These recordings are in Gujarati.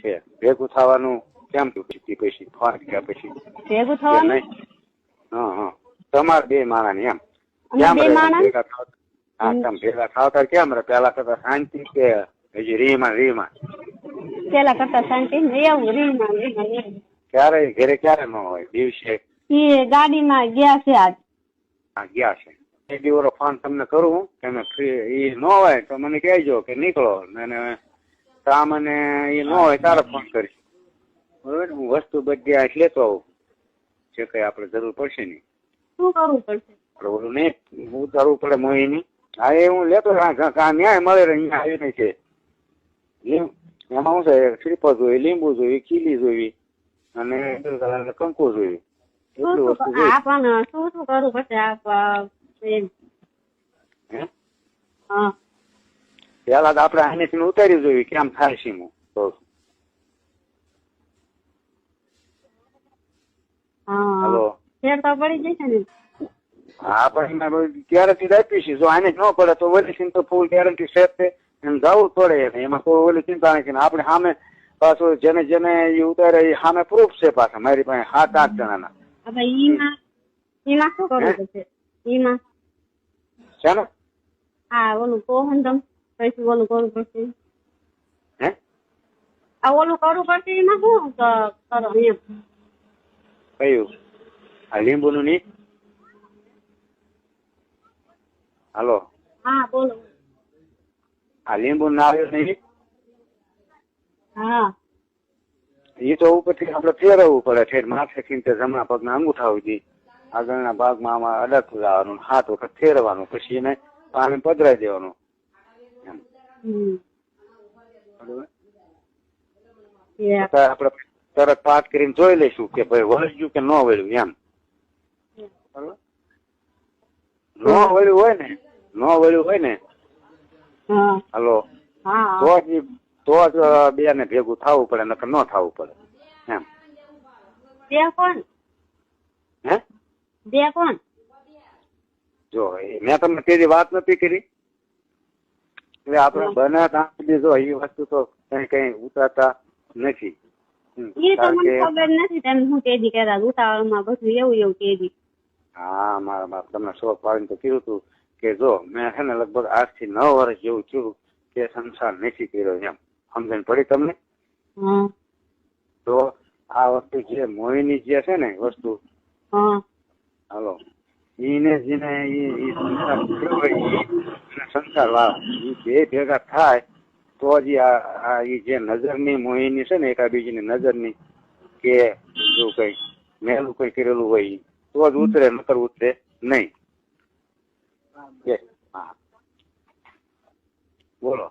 છે. ભેગું થવાનું કેમ પછી પછી ફોન કર્યા પછી. ભેગું થવાનું? હા હા. તમારે બે માણસ એમ. કેમ ભેગા થાવ હા તમે ભેગા થાવ કેમ રે પેલા કરતા શાંતિ કે હજી રીમાં રીમાં પેલા કરતા શાંતિ? એવું રીમાં રીમાં ક્યારે ઘરે ક્યારે ન હોય? દિવસે? એ ગાડીમાં ગયા છે આજ. હા ગયા છે. એ દિવસ ફોન તમને કરું કે ફ્રી એ ન હોય તો મને કહેજો કે નીકળો. અને કામ અને એ ન હોય તારે ફોન કરીશ બરોબર? હું વસ્તુ બધી આ લેતો આવું. જે કઈ આપણે જરૂર પડશે નહીં. શું કરવું પડશે? ઓલું નહીં ઉતારવું પડે મોહીની હા એ હું લેતો ન્યાય મળે અહીંયા આવી નહીં છે એમાં શું છે? શ્રીફળ જોઈએ લીંબુ જોઈ ખીલી જોઈ અને કંકુ જોઈ. શું એટલી વસ્તુ ક- પણ શું શું કરવું પડશે? આ પ- એમ. હે? હા. પેલા તો આપણે અહીંથી ઉતારી જોઈએ કેમ થાય છે હું તો હલો ફેર તો પડી જશે ને હા પણ એમાં બધી ગેરંટી આપી છે જો આને ન પડે તો ઓલી તો ફૂલ ગેરંટી સેટ છે એને જવું પડે એમાં કોઈ ઓલી ચિંતા નથી આપણે સામે પાછું જેને જેને એ ઉતારે એ સામે પ્રૂફ છે પાછા મારી પાસે સાત આઠ જણાના ઈમાં શું કરવું પડશે ઓલું કોહન તમ પછી ઓલું કરવું પડશે? હે? આ ઓલું કરવું પડશે એમાં શું કરો એમ? કયું? આ લીંબુનું ની? હાલો. હા બોલો. આ લીંબુ નાળિયેર નહીં? હા. એ તો ઉપરથી આપણે ફેરવવું પડે ઠેર માથે ખીંચે જમણા પગના અંગૂઠા સુધી. આગળના ભાગમાં આમાં અડક લાવવાનું હાથ વખત ફેરવાનું પછી એને પાણી પધરાઈ દેવાનું એમ હમ બરોબર? એ અત્યારે આપણે તરત પાઠ કરીને જોઈ લઈશું કે ભાઈ વળ્યું કે ન વળ્યું એમ. ન વળ્યું હોય ને ન વળ્યું હોય ને હલો. તો જ તો જ બે ને ભેગું થવું પડે નકર ન થવું પડે. એમ. બે કોણ? હે? બે કોણ? જો મેં તમને તેની વાત નથી કરી. એટલે આપણે બના ત્યાં સુધી જો એ વસ્તુ તો કઈ કઈ ઉતારતા નથી. એ તો મને ખબર નથી તમે હું તેદી કહેતા ઉતાવળમાં બધું એવું એવું તેદી હા મારા બાપ તમને શોખ પાડીને તો કીધું હતું કે જો મેં છે ને લગભગ આઠથી નવ વર્ષ જેવું થયું કે સંસાર નથી કર્યો એમ. સમજણ પડી તમને? તો આ વસ્તુ જે મોહિની જે છે ને વસ્તુ હાલો ઈને જેને ઈ સંસાર કર્યો હોય સંસાર વાળા બે ભેગા થાય તો જ આ જે નજરની મોહિની છે ને એકાબીજીની નજરની કે જો કઈ મેલું કઈ કરેલું હોય તો જ ઉતરે નકર ઉતરે નહીં. બોલો.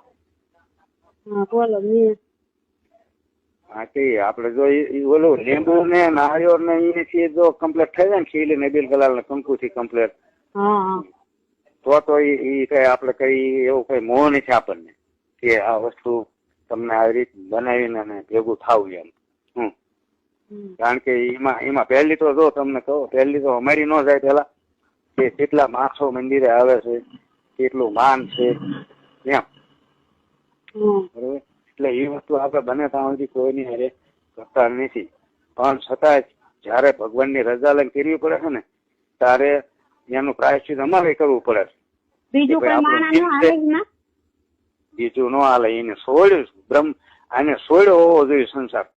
હા બોલો હા કે આપણે જો ઓલું લીંબુ ને નાળિયેર ને એ જો કમ્પ્લેટ થઈ જાય ને ખીલી ને બિલ કલાલ ને કંકુ થી કમ્પ્લીટ હા. તો તો ઈ ઈ કઈ આપણે કઈ એવું કઈ મોહ નથી આપણને કે આ વસ્તુ તમને આવી રીત બનાવીને અને ભેગું થાવું એમ. હમ. કારણ કે એમાં એમાં પહેલી તો જો તમને કહો પહેલી તો અમારી ન જાય પેલા કે કેટલા માણસો મંદિરે આવે છે કેટલું માન છે એમ. બરોબર? એટલે એ વસ્તુ આપણે બને ત્યાં સુધી કોઈની હારે કરતા નથી. પણ છતાંય જયારે ભગવાનની રજા લઈને કરવી પડે છે ને ત્યારે એનું પ્રાયશ્ચિત અમારે કરવું પડે છે. બીજું નો આ કોઈ માણસનું ના? બીજું ન હાલે એને છોડ્યું બ્રહ્મ આને છોડ્યો હોવો જોઈએ સંસાર.